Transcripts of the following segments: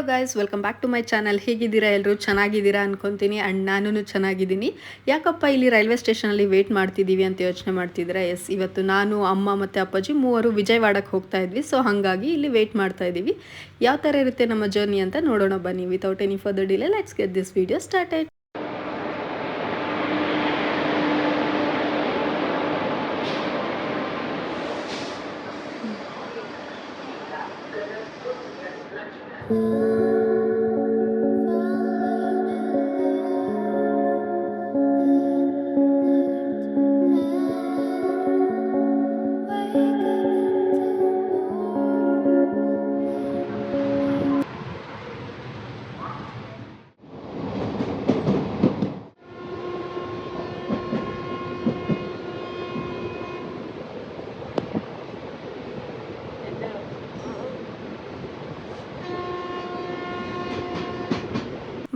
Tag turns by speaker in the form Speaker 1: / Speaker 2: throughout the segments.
Speaker 1: Hello guys welcome back to my channel ಹೇಗಿದ್ದೀರಾ ಎಲ್ಲರೂ ಚೆನ್ನಾಗಿದ್ದೀರಾ ಅನ್ಕೊತೀನಿ ಅಂಡ್ ನಾನು ಚೆನ್ನಾಗಿದ್ದೀನಿ. ಯಾಕಪ್ಪ ಇಲ್ಲಿ ರೈಲ್ವೆ ಸ್ಟೇಷನಲ್ಲಿ ವೇಟ್ ಮಾಡ್ತಿದ್ದೀವಿ ಅಂತ ಯೋಚನೆ ಮಾಡ್ತಿದ್ದೀರಾ? ಎಸ್ ಇವತ್ತು ನಾನು, ಅಮ್ಮ ಮತ್ತು ಅಪ್ಪಾಜಿ ಮೂವರು ವಿಜಯವಾಡಕ್ಕೆ ಹೋಗ್ತಾ ಇದ್ವಿ. ಸೊ ಹಾಗಾಗಿ ಇಲ್ಲಿ ವೇಟ್ ಮಾಡ್ತಾ ಇದ್ದೀವಿ. ಯಾವ ಥರ ಇರುತ್ತೆ ನಮ್ಮ ಜರ್ನಿ ಅಂತ ನೋಡೋಣ ಬನ್ನಿ. Without any further delay let's get this video start ಆಯ್ತು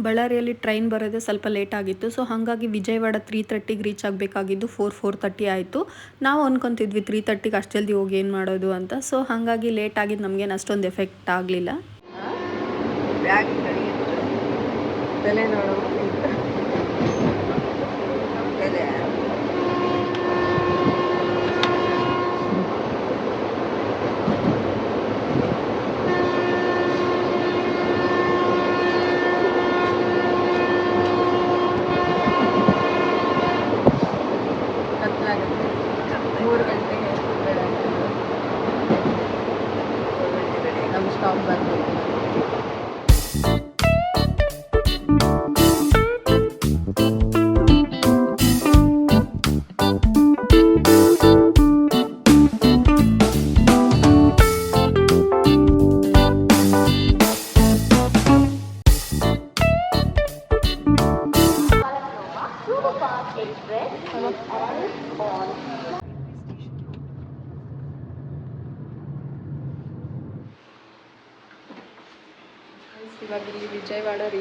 Speaker 1: ಬಳ್ಳಾರಿಯಲ್ಲಿ ಟ್ರೈನ್ ಬರೋದೇ ಸ್ವಲ್ಪ ಲೇಟ್ ಆಗಿತ್ತು. ಸೊ ಹಾಗಾಗಿ ವಿಜಯವಾಡ ತ್ರೀ ತರ್ಟಿಗೆ ರೀಚ್ ಆಗಬೇಕಾಗಿದ್ದು ಫೋರ್ ಫೋರ್ ತರ್ಟಿ ಆಯಿತು. ನಾವು ಅನ್ಕೊತಿದ್ವಿ ತ್ರೀ ತರ್ಟಿಗೆ ಅಷ್ಟು ಜಲ್ದಿ ಹೋಗಿ ಏನು ಮಾಡೋದು ಅಂತ. ಸೊ ಹಾಗಾಗಿ ಲೇಟ್ ಆಗಿದ್ದು ನಮಗೇನು ಅಷ್ಟೊಂದು ಎಫೆಕ್ಟ್ ಆಗಲಿಲ್ಲ.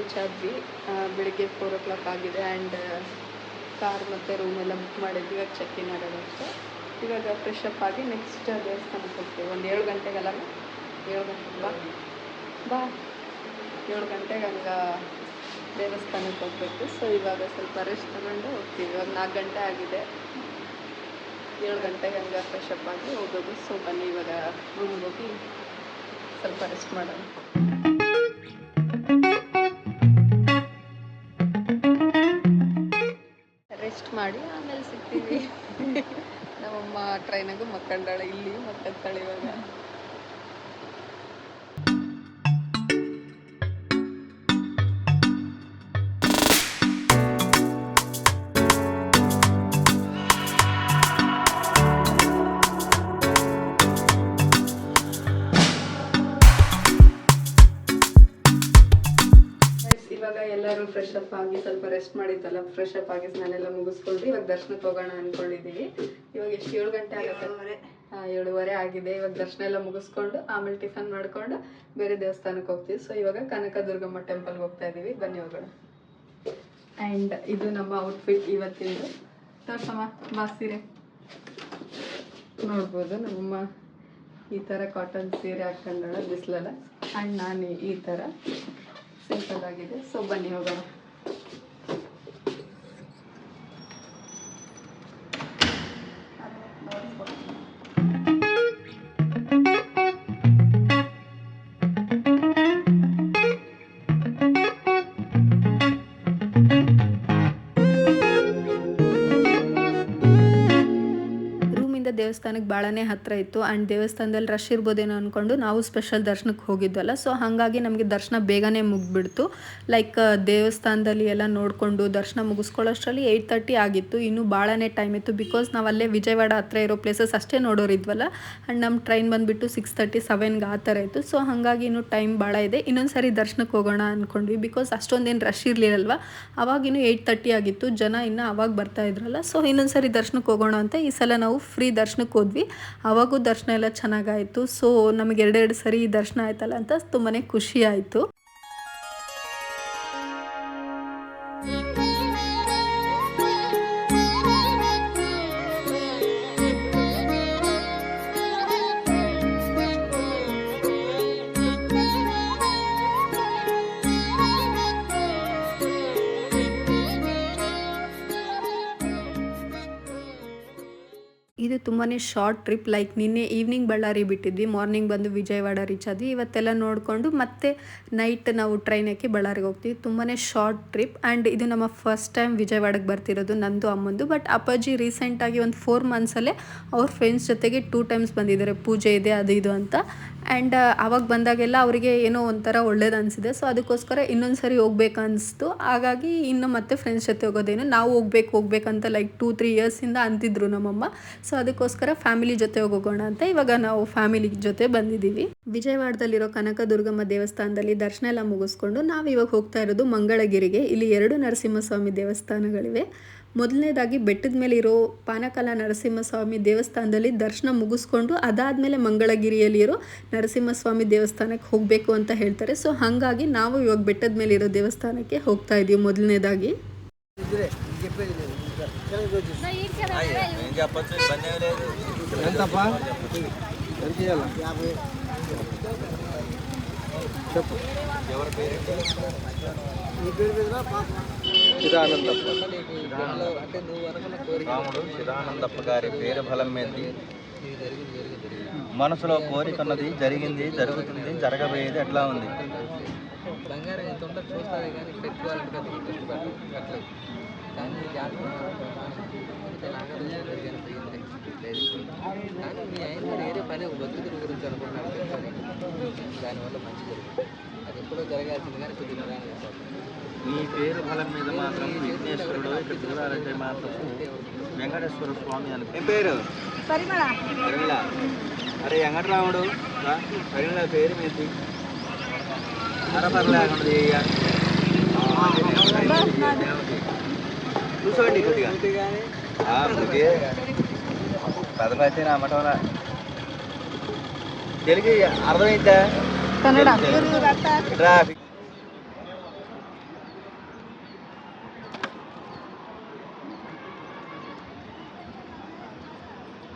Speaker 1: ರೀಚ್ ಆದ್ವಿ. ಬೆಳಿಗ್ಗೆ ಫೋರ್ ಓ ಕ್ಲಾಕ್ ಆಗಿದೆ ಆ್ಯಂಡ್ ಕಾರ್ ಮತ್ತು ರೂಮ್ ಎಲ್ಲ ಬುಕ್ ಮಾಡಿದ್ವಿ. ಇವಾಗ ಚೆಕ್ ಇನ್ ಆಗೋದು ಇವಾಗ ಫ್ರೆಶ್ ಅಪ್ ಆಗಿ ನೆಕ್ಸ್ಟ್ ದೇವಸ್ಥಾನಕ್ಕೆ ಹೋಗ್ತೀವಿ. ಒಂದು ಏಳು ಗಂಟೆಗೆಲ್ಲ ಏಳು ಗಂಟೆಗೆ ಬಾ. ಬಾ. ಏಳು ಗಂಟೆಗೆ ಹಂಗೆ ದೇವಸ್ಥಾನಕ್ಕೆ ಹೋಗ್ಬೇಕು. ಸೊ ಇವಾಗ ಸ್ವಲ್ಪ ರೆಸ್ಟ್ ತಗೊಂಡು ಹೋಗ್ತೀವಿ. ಇವಾಗ ನಾಲ್ಕು ಗಂಟೆ ಆಗಿದೆ. ಏಳು ಗಂಟೆಗೆ ಹಂಗೆ ಫ್ರೆಶ್ ಅಪ್ ಆಗಿ ಹೋಗೋದು. ಸೊ ಬನ್ನಿ ಇವಾಗ ರೂಮ್ಗೆ ಹೋಗಿ ಸ್ವಲ್ಪ ರೆಸ್ಟ್ ಮಾಡೋಣ. ಮಾಡಿ ಆಮೇಲೆ ಸಿಗ್ತೀವಿ. ನಮ್ಮಮ್ಮ ಟ್ರೈನಾಗೂ ಮಕ್ಕಂಡಾಳೆ ಇಲ್ಲಿ ಮಕ್ಕಂತಾಳೆ ಇವಾಗ. ಫ್ರೆಶ್ ಅಪ್ ಆಗಿ ಸ್ವಲ್ಪ ರೆಸ್ಟ್ ಮಾಡಿತ್ತಲ್ಲ ಫ್ರೆಶ್ ಅಪ್ ಆಗಿ ಸ್ನಾನೆಲ್ಲ ಮುಗಿಸ್ಕೊಂಡು ಇವಾಗ ದರ್ಶನಕ್ಕೆ ಹೋಗೋಣ ಅಂದ್ಕೊಂಡಿದ್ದೀವಿ ಇವಾಗ ಎಷ್ಟು ಏಳು ಗಂಟೆ ಆಗುತ್ತೆ? ಏಳುವರೆ. ಆಗಿದೆ. ಇವಾಗ ದರ್ಶನ ಎಲ್ಲ ಮುಗಿಸ್ಕೊಂಡು ಆಮೇಲೆ ಟಿಫನ್ ಮಾಡಿಕೊಂಡು ಬೇರೆ ದೇವಸ್ಥಾನಕ್ಕೆ ಹೋಗ್ತೀವಿ. ಸೊ ಇವಾಗ ಕನಕದುರ್ಗಮ್ಮ ಟೆಂಪಲ್ಗೆ ಹೋಗ್ತಾ ಇದ್ದೀವಿ ಬನ್ನಿ ಹೋಗೋಣ ಆ್ಯಂಡ್ ಇದು ನಮ್ಮ ಔಟ್ಫಿಟ್ ಇವತ್ತಿಂದು. ತೋರ್ಸಮ್ಮ ಬಾ ಸೀರೆ. ನೋಡ್ಬೋದು ನಮ್ಮಮ್ಮ ಈ ಥರ ಕಾಟನ್ ಸೀರೆ ಹಾಕ್ಕೊಂಡಳ ಬಿಸಿಲಲ್ಲ. ಆ್ಯಂಡ್ ನಾನು ಈ ಥರ ಸಿಂಪಲ್ ಆಗಿದೆ. ಸೊ ಬನ್ನಿ ಹೋಗೋಣ. ದೇವಸ್ಥಾನಕ್ಕೆ ಭಾಳನೇ ಹತ್ತಿರ ಇತ್ತು. ಆ್ಯಂಡ್ ದೇವಸ್ಥಾನದಲ್ಲಿ ರಶ್ ಇರ್ಬೋದೇನೋ ಅಂದ್ಕೊಂಡು ನಾವು ಸ್ಪೆಷಲ್ ದರ್ಶನಕ್ಕೆ ಹೋಗಿದ್ವಲ್ಲ ಸೊ ಹಾಗಾಗಿ ನಮಗೆ ದರ್ಶನ ಬೇಗನೆ ಮುಗಿಬಿಡ್ತು ಲೈಕ್ ದೇವಸ್ಥಾನದಲ್ಲಿ ಎಲ್ಲ ನೋಡಿಕೊಂಡು ದರ್ಶನ ಮುಗಿಸ್ಕೊಳ್ಳೋಷ್ಟರಲ್ಲಿ ಏಯ್ಟ್ ತರ್ಟಿ ಆಗಿತ್ತು. ಇನ್ನೂ ಭಾಳನೇ ಟೈಮ್ ಇತ್ತು ಬಿಕಾಸ್ ನಾವು ಅಲ್ಲೇ ವಿಜಯವಾಡ ಹತ್ರ ಇರೋ ಪ್ಲೇಸಸ್ ಅಷ್ಟೇ ನೋಡೋರಿದ್ವಲ್ಲ. ಆ್ಯಂಡ್ ನಮ್ಮ ಟ್ರೈನ್ ಬಂದುಬಿಟ್ಟು ಸಿಕ್ಸ್ ತರ್ಟಿ ಸೆವೆನ್ಗೆ ಆ ಥರ ಇತ್ತು. ಸೊ ಹಾಗಾಗಿ ಇನ್ನೂ ಟೈಮ್ ಭಾಳ ಇದೆ. ಇನ್ನೊಂದು ಸಾರಿ ದರ್ಶನಕ್ಕೆ ಹೋಗೋಣ ಅಂದ್ಕೊಂಡ್ವಿ ಬಿಕಾಸ್ ಅಷ್ಟೊಂದೇನು ರಶ್ ಇರಲಿಲ್ಲಲ್ವ. ಅವಾಗಿನ್ನೂ ಏಯ್ಟ್ ತರ್ಟಿ ಆಗಿತ್ತು. ಜನ ಇನ್ನೂ ಅವಾಗ ಬರ್ತಾ ಇದ್ರಲ್ಲ. ಸೊ ಇನ್ನೊಂದು ಸಾರಿ ದರ್ಶನಕ್ಕೆ ಹೋಗೋಣ ಅಂತ ಈ ಸಲ ನಾವು ಫ್ರೀ ದರ್ಶನಕ್ಕೆ ಹೋದ್ವಿ. ಅವಾಗೂ ದರ್ಶನ ಎಲ್ಲ ಚೆನ್ನಾಗಾಯಿತು. ಸೊ ನಮಗೆ ಎರಡೆರಡು ಸರಿ ದರ್ಶನ ಆಯ್ತಲ್ಲ ಅಂತ ತುಂಬಾ ಖುಷಿ ಆಯಿತು. ತುಂಬಾ ಶಾರ್ಟ್ ಟ್ರಿಪ್ ಲೈಕ್ ನಿನ್ನೆ ಈವ್ನಿಂಗ್ ಬಳ್ಳಾರಿ ಬಿಟ್ಟಿದ್ವಿ ಮಾರ್ನಿಂಗ್ ಬಂದು ವಿಜಯವಾಡ ರೀಚ್ ಆದ್ವಿ, ಇವತ್ತೆಲ್ಲ ನೋಡಿಕೊಂಡು ಮತ್ತೆ ನೈಟ್ ನಾವು ಟ್ರೈನ್ ಹಾಕಿ ಬಳ್ಳಾರಿಗೆ ಹೋಗ್ತೀವಿ. ತುಂಬಾ ಶಾರ್ಟ್ ಟ್ರಿಪ್ ಆ್ಯಂಡ್ ಇದು ನಮ್ಮ ಫಸ್ಟ್ ಟೈಮ್ ವಿಜಯವಾಡಕ್ಕೆ ಬರ್ತಿರೋದು ನಂದು, ಅಮ್ಮಂದು ಬಟ್ ಅಪ್ಪಾಜಿ ರೀಸೆಂಟಾಗಿ ಒಂದು ಫೋರ್ ಮಂತ್ಸಲ್ಲೇ ಅವ್ರ ಫ್ರೆಂಡ್ಸ್ ಜೊತೆಗೆ ಟೂ ಟೈಮ್ಸ್ ಬಂದಿದ್ದಾರೆ. ಪೂಜೆ ಇದೆ, ಅದು ಇದು ಅಂತ. ಆ್ಯಂಡ್ ಅವಾಗ ಬಂದಾಗೆಲ್ಲ ಅವರಿಗೆ ಏನೋ ಒಂಥರ ಒಳ್ಳೇದು ಅನಿಸಿದೆ. ಸೊ ಅದಕ್ಕೋಸ್ಕರ ಇನ್ನೊಂದು ಸರಿ ಹೋಗ್ಬೇಕನ್ನಿಸ್ತು ಹಾಗಾಗಿ ಇನ್ನು ಮತ್ತೆ ಫ್ರೆಂಡ್ಸ್ ಜೊತೆ ಹೋಗೋದೇನು, ನಾವು ಹೋಗ್ಬೇಕು, ಹೋಗ್ಬೇಕಂತ ಲೈಕ್ ಟೂ ತ್ರೀ ಇಯರ್ಸಿಂದ ಅಂತಿದ್ರು ನಮ್ಮಮ್ಮ. ಸೊ ಅದಕ್ಕೋಸ್ಕರ ಫ್ಯಾಮಿಲಿ ಜೊತೆ ಹೋಗೋಣ ಅಂತ ಇವಾಗ ನಾವು ಫ್ಯಾಮಿಲಿ ಜೊತೆ ಬಂದಿದ್ದೀವಿ. ವಿಜಯವಾಡದಲ್ಲಿರೋ ಕನಕ ದುರ್ಗಮ್ಮ ದೇವಸ್ಥಾನದಲ್ಲಿ ದರ್ಶನ ಎಲ್ಲ ಮುಗಿಸ್ಕೊಂಡು ನಾವು ಇವಾಗ ಹೋಗ್ತಾ ಇರೋದು ಮಂಗಳಗಿರಿಗೆ. ಇಲ್ಲಿ ಎರಡು ನರಸಿಂಹಸ್ವಾಮಿ ದೇವಸ್ಥಾನಗಳಿವೆ. ಮೊದಲನೇದಾಗಿ ಬೆಟ್ಟದ ಮೇಲೆ ಇರೋ ಪಾನಕಾಲ ನರಸಿಂಹಸ್ವಾಮಿ ದೇವಸ್ಥಾನದಲ್ಲಿ ದರ್ಶನ ಮುಗಿಸ್ಕೊಂಡು ಅದಾದಮೇಲೆ ಮಂಗಳಗಿರಿಯಲ್ಲಿರೋ ನರಸಿಂಹಸ್ವಾಮಿ ದೇವಸ್ಥಾನಕ್ಕೆ ಹೋಗಬೇಕು ಅಂತ ಹೇಳ್ತಾರೆ ಸೊ ಹಾಗಾಗಿ ನಾವು ಇವಾಗ ಬೆಟ್ಟದ ಮೇಲೆ ಇರೋ ದೇವಸ್ಥಾನಕ್ಕೆ ಹೋಗ್ತಾ ಇದ್ದೀವಿ ಮೊದಲನೇದಾಗಿ
Speaker 2: చిదానందప్ప.
Speaker 3: రాముడు గారి పేరు బలం మీద. మనసులో కోరికన్నది జరిగింది జరుగుతుంది జరగబోయేది ఎట్లా ఉంది?
Speaker 4: కానీ ఆయన పని దానివల్ల మంచి జరుగుతుంది. అది ఎప్పుడో జరగాల్సింది కానీ కొద్దిగా
Speaker 3: నీ పేరు బలం మీద మాత్రం విఘ్నేశ్వరుడు ఇక్కడ తిరుగారంటే మాత్రం వెంకటేశ్వర స్వామి అని. ఏం పేరు? పరిమళ. అరే వెంకటరాముడు. పరిమళ పేరు మీది. అరపరలేకుండా కూర్చోండి కొద్దిగా. పదపైతే నా మటం తెలుగు అర్థమైందా?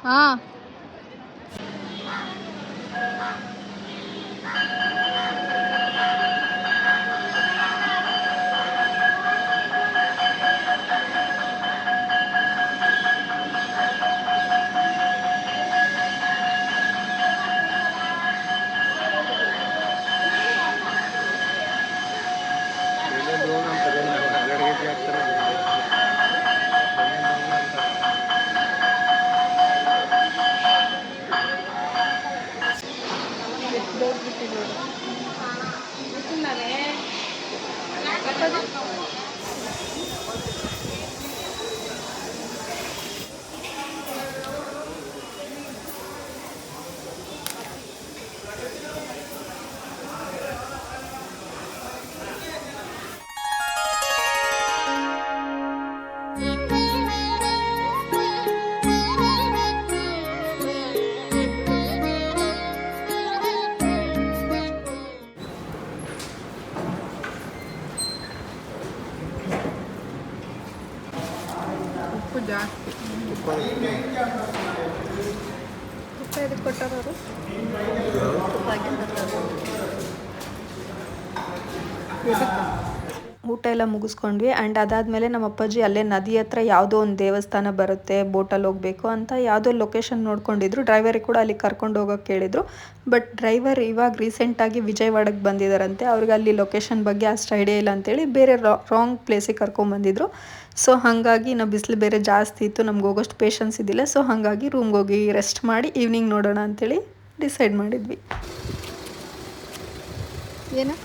Speaker 1: 啊。Thank you. ಎಲ್ಲ ಮುಗಿಸ್ಕೊಂಡ್ವಿ. ಆ್ಯಂಡ್ ಅದಾದಮೇಲೆ ನಮ್ಮ ಅಪ್ಪಾಜಿ ಅಲ್ಲೇ ನದಿ ಹತ್ರ ಯಾವುದೋ ಒಂದು ದೇವಸ್ಥಾನ ಬರುತ್ತೆ ಬೋಟಲ್ಲಿ ಹೋಗಬೇಕು ಅಂತ ಯಾವುದೋ ಲೊಕೇಶನ್ ನೋಡ್ಕೊಂಡಿದ್ರು. ಡ್ರೈವರಿಗೆ ಕೂಡ ಅಲ್ಲಿ ಕರ್ಕೊಂಡು ಹೋಗೋಕೆ ಕೇಳಿದರು. ಬಟ್ ಡ್ರೈವರ್ ಇವಾಗ ರೀಸೆಂಟಾಗಿ ವಿಜಯವಾಡಕ್ಕೆ ಬಂದಿದ್ದಾರಂತೆ. ಅವ್ರಿಗೆ ಅಲ್ಲಿ ಲೊಕೇಶನ್ ಬಗ್ಗೆ ಅಷ್ಟು ಐಡಿಯಾ ಇಲ್ಲ ಅಂತೇಳಿ ಬೇರೆ ರಾಂಗ್ ಪ್ಲೇಸಿಗೆ ಕರ್ಕೊಂಬಂದಿದ್ರು ಸೊ ಹಾಗಾಗಿ ನಾವು ಬಿಸಿಲು ಬೇರೆ ಜಾಸ್ತಿ ಇತ್ತು ನಮ್ಗೆ ಹೋಗೋಷ್ಟು ಪೇಷನ್ಸ್ ಇದ್ದಿಲ್ಲ. ಸೊ ಹಾಗಾಗಿ ರೂಮ್ಗೆ ಹೋಗಿ ರೆಸ್ಟ್ ಮಾಡಿ ಈವ್ನಿಂಗ್ ನೋಡೋಣ ಅಂತೇಳಿ ಡಿಸೈಡ್ ಮಾಡಿದ್ವಿ. ಏನು?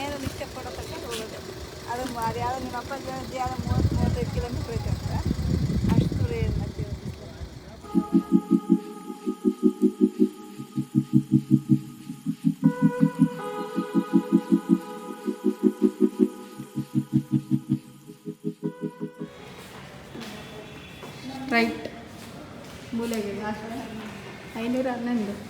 Speaker 5: ಏನು ಅದು ಅದು ಯಾವ್ದು ನಿಮ್ಮ ಅಪ್ಪ ಯಾವ್ದು ಮೂವತ್ತು ಮೂವತ್ತೈದು ಕಿಲೋಮೀಟ್ರ್ ಐತೆ ಅಂತ ಅಷ್ಟು ದೂರ ಏನು ಮಾಡ್ತೀವಿ
Speaker 1: ರೈಟ್ ಮೂಲೆಗೆ ಐನೂರ ಹನ್ನೊಂದು
Speaker 6: Everything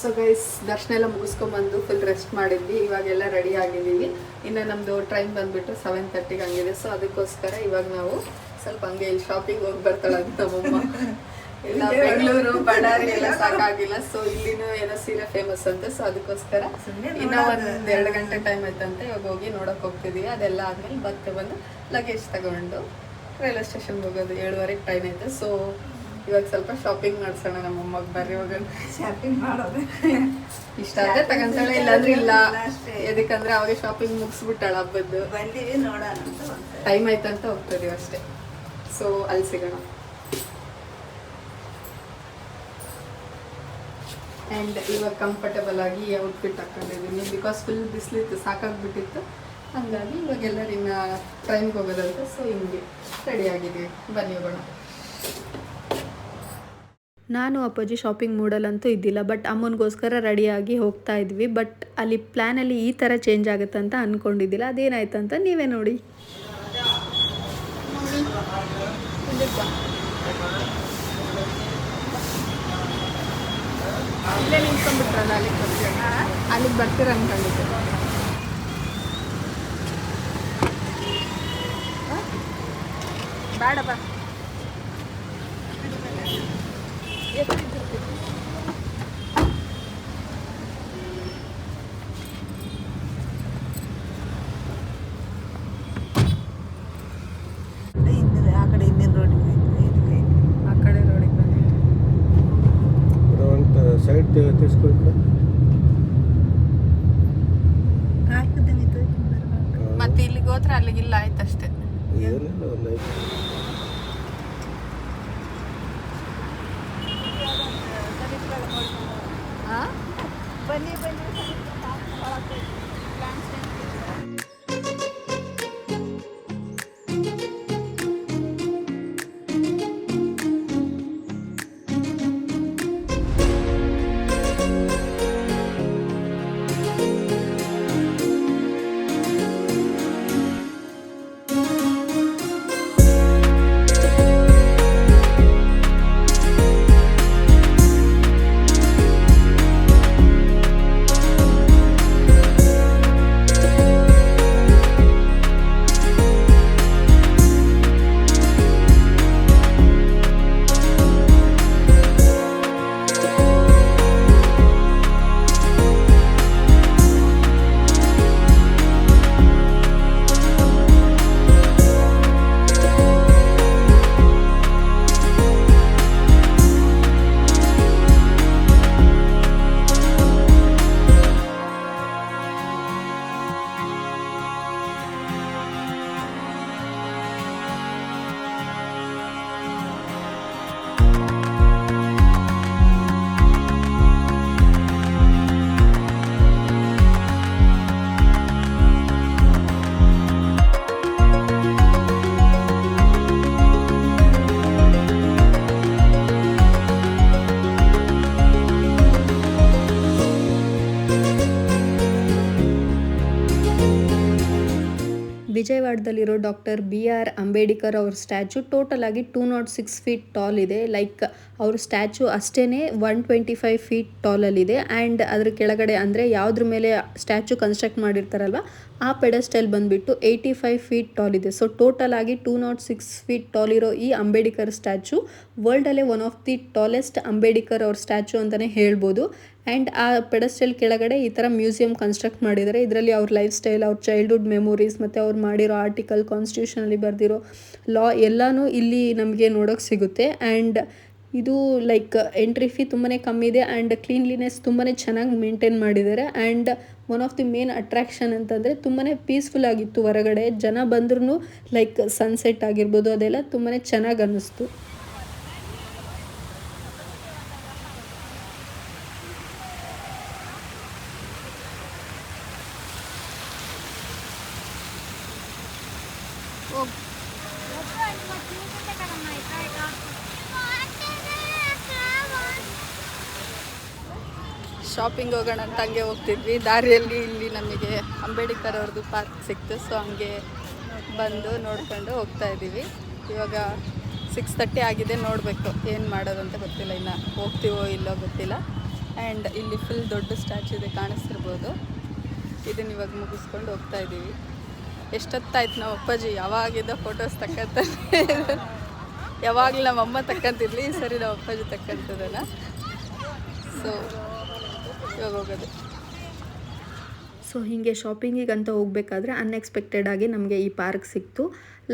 Speaker 1: ಸೊ ಗೈಸ್ ದರ್ಶನ ಎಲ್ಲ ಮುಗಿಸ್ಕೊಂಬಂದು ಫುಲ್ ರೆಸ್ಟ್ ಮಾಡಿದ್ವಿ. ಇವಾಗೆಲ್ಲ ರೆಡಿ ಆಗಿದ್ದೀವಿ. ಇನ್ನು ನಮ್ಮದು ಟ್ರೈನ್ ಬಂದುಬಿಟ್ಟು ಸೆವೆನ್ ತರ್ಟಿಗೆ ಹಂಗಿದೆ. ಸೊ ಅದಕ್ಕೋಸ್ಕರ ಇವಾಗ ನಾವು ಸ್ವಲ್ಪ ಹಂಗೆ ಇಲ್ಲಿ ಶಾಪಿಂಗ್ ಹೋಗಿ ಬರ್ತಾಳೆ ಅಂತ ನಮ್ಮಮ್ಮ. ಇಲ್ಲ ಬೆಂಗಳೂರು ಬಳ್ಳಾರಿ ಎಲ್ಲ ಸಾಕಾಗಿಲ್ಲ. ಸೊ ಇಲ್ಲಿನೂ ಏನೋ ಸೀರೆ ಫೇಮಸ್ ಅಂತ. ಸೊ ಅದಕ್ಕೋಸ್ಕರ ಇನ್ನೂ ಒಂದು ಎರಡು ಗಂಟೆ ಟೈಮ್ ಆಯ್ತಂತೆ. ಇವಾಗ ಹೋಗಿ ನೋಡೋಕೆ ಹೋಗ್ತಿದ್ದೀವಿ ಅದೆಲ್ಲ ಆದಮೇಲೆ ಮತ್ತೆ ಬಂದು ಲಗೇಜ್ ತಗೊಂಡು ರೈಲ್ವೆ ಸ್ಟೇಷನ್ಗೆ ಹೋಗೋದು. ಏಳುವರೆಗೆ ಟ್ರೈನ್ ಐತೆ ಸೊ ಇವಾಗ ಸ್ವಲ್ಪ ಶಾಪಿಂಗ್ ಮಾಡ್ಸೋಣ ನಮ್ಮ ನಮ್ಮಮ್ಮಗೆ ಬರ್ರಿ ಇವಾಗ
Speaker 5: ಶಾಪಿಂಗ್ ಮಾಡೋದು.
Speaker 1: ಇಷ್ಟ ಆದ್ರೆ ತಗೊಂತಾಳೆ ಇಲ್ಲಾಂದ್ರೆ ಇಲ್ಲ. ಎದಕ್ಕಂದ್ರೆ ಅವಾಗ ಶಾಪಿಂಗ್ ಮುಗಿಸ್ಬಿಟ್ಟಾಳ ಹಬ್ಬದ್ದು.
Speaker 5: ಬಂದೀವಿ ನೋಡೋಣ ಅಂತ
Speaker 1: ಟೈಮ್ ಆಯ್ತಂತ ಹೋಗ್ತದೀವಿ ಅಷ್ಟೇ. ಸೊ ಅಲ್ಲಿ ಸಿಗೋಣ. ಆ್ಯಂಡ್ ಇವಾಗ ಕಂಫರ್ಟಬಲ್ ಆಗಿ ಔಟ್ಫಿಟ್ ಹಾಕೊಂಡಿದ್ದೀನಿ ಬಿಕಾಸ್ ಫುಲ್ ಬಿಸಿಲಿತ್ತು ಸಾಕಾಗ್ಬಿಟ್ಟಿತ್ತು. ಹಂಗಾಗಿ ಇವಾಗ ನಿಮ್ಮ ಇನ್ನು ಟ್ರೈನ್ಗೆ ಹೋಗೋದಂತ ಸೊ ಹಿಂಗೆ ರೆಡಿ ಆಗಿದ್ದೀವಿ. ಬನ್ನಿ ಹೋಗೋಣ. ನಾನು ಅಪ್ಪಾಜಿ ಶಾಪಿಂಗ್ ಮೂಡಲ್ಲಂತೂ ಇದ್ದಿಲ್ಲ ಬಟ್ ಅಮ್ಮನಿಗೋಸ್ಕರ ರೆಡಿಯಾಗಿ ಹೋಗ್ತಾ ಇದ್ವಿ. ಬಟ್ ಅಲ್ಲಿ ಪ್ಲ್ಯಾನಲ್ಲಿ ಈ ಥರ ಚೇಂಜ್ ಆಗುತ್ತೆ ಅಂತ ಅಂದ್ಕೊಂಡಿದ್ದಿಲ್ಲ ಅದೇನಾಯ್ತು ಅಂತ ನೀವೇ ನೋಡಿ. ಅಲ್ಲಿಗೆ ಬರ್ತೀರ ಅಲ್ಲಿಗೆ ಬರ್ತೀರ ಅನ್ಕೊಂಡಿದ್ದೆ ಬೇಡ ಬಾ
Speaker 5: ಹಿಂದಿನ ಆ ಕಡೆ ಹಿಂದಿನ ರೋಡಿಗೆ ಹೋಯ್ತು
Speaker 1: ಆ ಕಡೆ ರೋಡಿಗೆ ಬಂದಿದ್ದು
Speaker 2: ಒಂದು ಸೈಡ್ ತಿರ್ಸ್ಕೊಳ್ತಾ
Speaker 5: ಹಾಕಿದ್ದಂಗಿತ್ತು
Speaker 1: ಮತ್ತೆ ಇಲ್ಲಿಗೆ ಹೋದ್ರೆ ಅಲ್ಲಿಗಿಲ್ಲ ಆಯ್ತಷ್ಟೇ
Speaker 2: ಏನಿಲ್ಲ ಒಂದು
Speaker 5: ಬನ್ನಿ ಬನ್ನಿ
Speaker 1: ವಿಜಯವಾಡದಲ್ಲಿರೋ ಡಾಕ್ಟರ್ ಬಿ ಆರ್ ಅಂಬೇಡ್ಕರ್ ಅವ್ರ ಸ್ಟ್ಯಾಚು ಟೋಟಲ್ ಆಗಿ two not six feet tall ಇದೆ. ಲೈಕ್ ಅವ್ರ ಸ್ಟ್ಯಾಚು ಅಷ್ಟೇ one twenty five feet ಟಾಲಲ್ಲಿದೆ and ಅದ್ರ ಕೆಳಗಡೆ ಅಂದರೆ ಯಾವುದ್ರ ಮೇಲೆ ಸ್ಟ್ಯಾಚು ಕನ್ಸ್ಟ್ರಕ್ಟ್ ಮಾಡಿರ್ತಾರಲ್ವ, ಆ ಪೆಡಸ್ಟೈಲ್ ಬಂದುಬಿಟ್ಟು ಏಯ್ಟಿ ಫೈವ್ ಫೀಟ್ ಟಾಲ್ ಇದೆ. ಸೊ ಟೋಟಲ್ ಆಗಿ two not six feet tall ಇರೋ ಈ Ambedkar statue ವರ್ಲ್ಡಲ್ಲೇ one of the tallest Ambedkar ಅವ್ರ ಸ್ಟ್ಯಾಚು ಅಂತಲೇ ಹೇಳ್ಬೋದು. ಆ್ಯಂಡ್ ಆ ಪೆಡಸ್ಟಲ್ ಕೆಳಗಡೆ ಈ ಥರ ಮ್ಯೂಸಿಯಂ ಕನ್ಸ್ಟ್ರಕ್ಟ್ ಮಾಡಿದ್ದಾರೆ. ಇದರಲ್ಲಿ ಅವ್ರ ಲೈಫ್ ಸ್ಟೈಲ್ ಅವ್ರ ಚೈಲ್ಡ್ಹುಡ್ ಮೆಮೊರೀಸ್ ಮತ್ತು ಅವ್ರು ಮಾಡಿರೋ ಆರ್ಟಿಕಲ್ ಕಾನ್ಸ್ಟಿಟ್ಯೂಷನಲ್ಲಿ ಬರೆದಿರೋ ಲಾ ಎಲ್ಲನೂ ಇಲ್ಲಿ ನಮಗೆ ನೋಡೋಕ್ಕೆ ಸಿಗುತ್ತೆ. ಆ್ಯಂಡ್ ಇದು ಲೈಕ್ ಎಂಟ್ರಿ ಫೀ ತುಂಬಾ ಕಮ್ಮಿ ಇದೆ ಆ್ಯಂಡ್ ಕ್ಲೀನ್ಲಿನೆಸ್ ತುಂಬಾ ಚೆನ್ನಾಗಿ ಮೇಂಟೈನ್ ಮಾಡಿದ್ದಾರೆ. And one of the main attraction ಅಂತಂದರೆ ತುಂಬಾ ಪೀಸ್ಫುಲ್ ಆಗಿತ್ತು ಹೊರಗಡೆ. ಜನ ಬಂದ್ರೂ ಲೈಕ್ ಸನ್ಸೆಟ್ ಆಗಿರ್ಬೋದು ಅದೆಲ್ಲ ತುಂಬಾ ಚೆನ್ನಾಗಿ ಅನ್ನಿಸ್ತು. ಶಾಪಿಂಗ್ ಹೋಗೋಣ ಅಂತ ಹಂಗೆ ಹೋಗ್ತಿದ್ವಿ. ದಾರಿಯಲ್ಲಿ ಇಲ್ಲಿ ನಮಗೆ ಅಂಬೇಡ್ಕರ್ ಅವ್ರದ್ದು ಪಾರ್ಕ್ ಸಿಕ್ತು. ಸೊ ಹಂಗೆ ಬಂದು ನೋಡ್ಕೊಂಡು ಹೋಗ್ತಾ ಇದ್ದೀವಿ. ಇವಾಗ ಸಿಕ್ಸ್ ತರ್ಟಿ ಆಗಿದೆ. ನೋಡಬೇಕು ಏನು ಮಾಡೋದು ಅಂತ ಗೊತ್ತಿಲ್ಲ. ಇನ್ನು ಹೋಗ್ತೀವೋ ಇಲ್ಲೋ ಗೊತ್ತಿಲ್ಲ. ಆ್ಯಂಡ್ ಇಲ್ಲಿ ಫುಲ್ ದೊಡ್ಡ ಸ್ಟ್ಯಾಚು ಇದೆ ಕಾಣಿಸ್ತಿರ್ಬೋದು. ಇದನ್ನ ಇವಾಗ ಮುಗಿಸ್ಕೊಂಡು ಹೋಗ್ತಾ ಇದ್ದೀವಿ. ಎಷ್ಟೊತ್ತಾಯ್ತು ನಮ್ಮ ಅಪ್ಪಾಜಿ? ಯಾವಾಗಿದ್ದ ಫೋಟೋಸ್ ತಕ್ಕಂತ ಯಾವಾಗಲೂ ನಮ್ಮ ಅಮ್ಮ ಈ ಸರಿ ನಮ್ಮ ಅಪ್ಪಾಜಿ ತಕ್ಕಂತದಲ್ಲ ಸೊ ಇವಾಗ ಹೋಗೋದು ಸೊ ಹೀಗೆ ಶಾಪಿಂಗಿಗೆ ಅಂತ ಹೋಗ್ಬೇಕಾದ್ರೆ ಅನ್ಎಕ್ಸ್ಪೆಕ್ಟೆಡ್ ಆಗಿ ನಮಗೆ ಈ ಪಾರ್ಕ್ ಸಿಕ್ತು.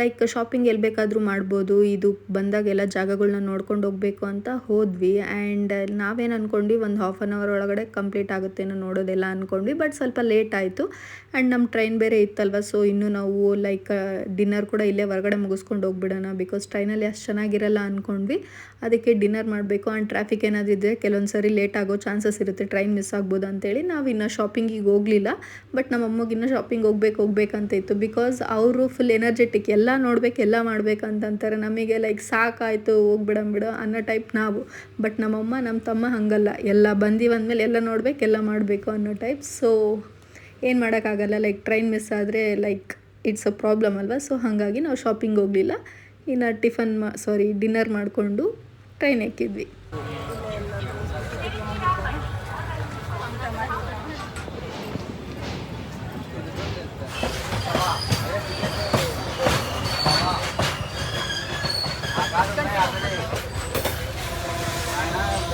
Speaker 1: ಲೈಕ್ ಶಾಪಿಂಗ್ ಎಲ್ಲಿ ಬೇಕಾದರೂ ಮಾಡ್ಬೋದು. ಇದು ಬಂದಾಗೆಲ್ಲ ಜಾಗಗಳನ್ನ ನೋಡ್ಕೊಂಡು ಹೋಗಬೇಕು ಅಂತ ಹೋದ್ವಿ. ಆ್ಯಂಡ್ ನಾವೇನು ಅಂದ್ಕೊಂಡ್ವಿ ಒಂದು ಹಾಫ್ ಆನ್ ಅವರ್ ಒಳಗಡೆ ಕಂಪ್ಲೀಟ್ ಆಗುತ್ತೇನೋ ನೋಡೋದೆಲ್ಲ ಅಂದ್ಕೊಂಡ್ವಿ ಬಟ್ ಸ್ವಲ್ಪ ಲೇಟ್ ಆಯಿತು. ಆ್ಯಂಡ್ ನಮ್ಮ ಟ್ರೈನ್ ಬೇರೆ ಇತ್ತಲ್ವ? ಸೊ ಇನ್ನೂ ನಾವು ಲೈಕ್ ಡಿನ್ನರ್ ಕೂಡ ಇಲ್ಲೇ ಹೊರಗಡೆ ಮುಗಿಸ್ಕೊಂಡು ಹೋಗ್ಬಿಡೋಣ. ಬಿಕಾಸ್ ಟ್ರೈನಲ್ಲಿ ಅಷ್ಟು ಚೆನ್ನಾಗಿರಲ್ಲ ಅಂದ್ಕೊಂಡ್ವಿ ಅದಕ್ಕೆ ಡಿನ್ನರ್ ಮಾಡಬೇಕು. ಆ್ಯಂಡ್ ಟ್ರಾಫಿಕ್ ಏನಾದರೂ ಇದ್ದರೆ ಕೆಲವೊಂದು ಸರಿ ಲೇಟ್ ಆಗೋ ಚಾನ್ಸಸ್ ಇರುತ್ತೆ. ಟ್ರೈನ್ ಮಿಸ್ ಆಗ್ಬೋದು ಅಂತೇಳಿ ನಾವು ಇನ್ನು ಶಾಪಿಂಗಿಗೆ ಹೋಗಲಿಲ್ಲ. ಬಟ್ ನಮ್ಮ ಅಮ್ಮಗೆ ಇನ್ನೂ ಶಾಪಿಂಗ್ ಹೋಗ್ಬೇಕು, ಹೋಗ್ಬೇಕಂತ ಇತ್ತು. ಬಿಕಾಸ್ ಅವರು ಫುಲ್ ಎನರ್ಜೆಟಿಕ್ ಎಲ್ಲ ನೋಡ್ಬೇಕು, ಎಲ್ಲ ಮಾಡ್ಬೇಕಂತಂತಾರೆ. ನಮಗೆ ಲೈಕ್ ಸಾಕಾಯಿತು ಹೋಗ್ಬಿಡಂ ಬಿಡು ಅನ್ನೋ ಟೈಪ್ ನಾವು. ಬಟ್ ನಮ್ಮಮ್ಮ ನಮ್ಮ ತಮ್ಮ ಹಾಗಲ್ಲ. ಎಲ್ಲ ಬಂದೀವಿ ಅಂದಮೇಲೆ ಎಲ್ಲ ನೋಡ್ಬೇಕು, ಎಲ್ಲ ಮಾಡಬೇಕು ಅನ್ನೋ ಟೈಪ್ ಸೊ ಏನು ಮಾಡೋಕ್ಕಾಗಲ್ಲ. ಲೈಕ್ ಟ್ರೈನ್ ಮಿಸ್ ಆದರೆ ಲೈಕ್ ಇಟ್ಸ್ ಅ ಪ್ರಾಬ್ಲಮ್ ಅಲ್ವಾ? ಸೊ ಹಾಗಾಗಿ ನಾವು ಶಾಪಿಂಗ್ ಹೋಗಲಿಲ್ಲ. ಇನ್ನು ಟಿಫನ್ ಮಾ ಸಾರಿ ಡಿನ್ನರ್ ಮಾಡಿಕೊಂಡು ಟ್ರೈನ್ ಎಕ್ಕಿದ್ವಿ.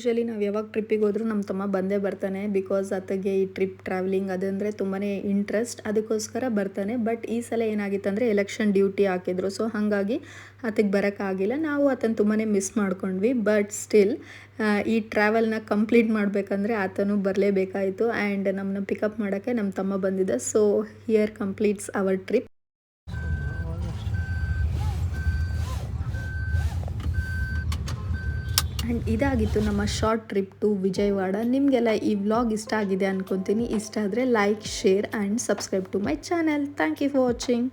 Speaker 1: ಯೂಶ್ವಲಿ ನಾವು ಯಾವಾಗ ಟ್ರಿಪ್ಪಿಗೆ ಹೋದ್ರೂ ನಮ್ಮ ತಮ್ಮ ಬಂದೇ ಬರ್ತಾನೆ ಬಿಕಾಸ್ ಆತಗೆ ಈ ಟ್ರಿಪ್ ಟ್ರಾವೆಲಿಂಗ್ ಅದಂದರೆ ತುಂಬಾ ಇಂಟ್ರೆಸ್ಟ್ ಅದಕ್ಕೋಸ್ಕರ ಬರ್ತಾನೆ. ಬಟ್ ಈ ಸಲ ಏನಾಗಿತ್ತಂದರೆ ಎಲೆಕ್ಷನ್ ಡ್ಯೂಟಿ ಹಾಕಿದ್ರು. ಸೊ ಹಾಗಾಗಿ ಆತಗೆ ಬರೋಕ್ಕಾಗಿಲ್ಲ ನಾವು ಅತನ ತುಂಬಾ ಮಿಸ್ ಮಾಡ್ಕೊಂಡ್ವಿ. ಬಟ್ ಸ್ಟಿಲ್ ಈ ಟ್ರಾವೆಲ್ನ ಕಂಪ್ಲೀಟ್ ಮಾಡಬೇಕಂದ್ರೆ ಆತನು ಬರಲೇಬೇಕಾಯಿತು. ಆ್ಯಂಡ್ ನಮ್ಮನ್ನ ಪಿಕಪ್ ಮಾಡೋಕ್ಕೆ ನಮ್ಮ ತಮ್ಮ ಬಂದಿದ್ದ. So here completes our trip and ಇದಾಗಿತ್ತು ನಮ್ಮ ಶಾರ್ಟ್ ಟ್ರಿಪ್ ಟು ವಿಜಯವಾಡ. ನಿಮಗೆಲ್ಲ ಈ ವ್ಲಾಗ್ ಇಷ್ಟ ಆಗಿದೆ ಅಂದ್ಕೊತೀನಿ ಇಷ್ಟ ಆದರೆ like share and subscribe to my channel thank you for watching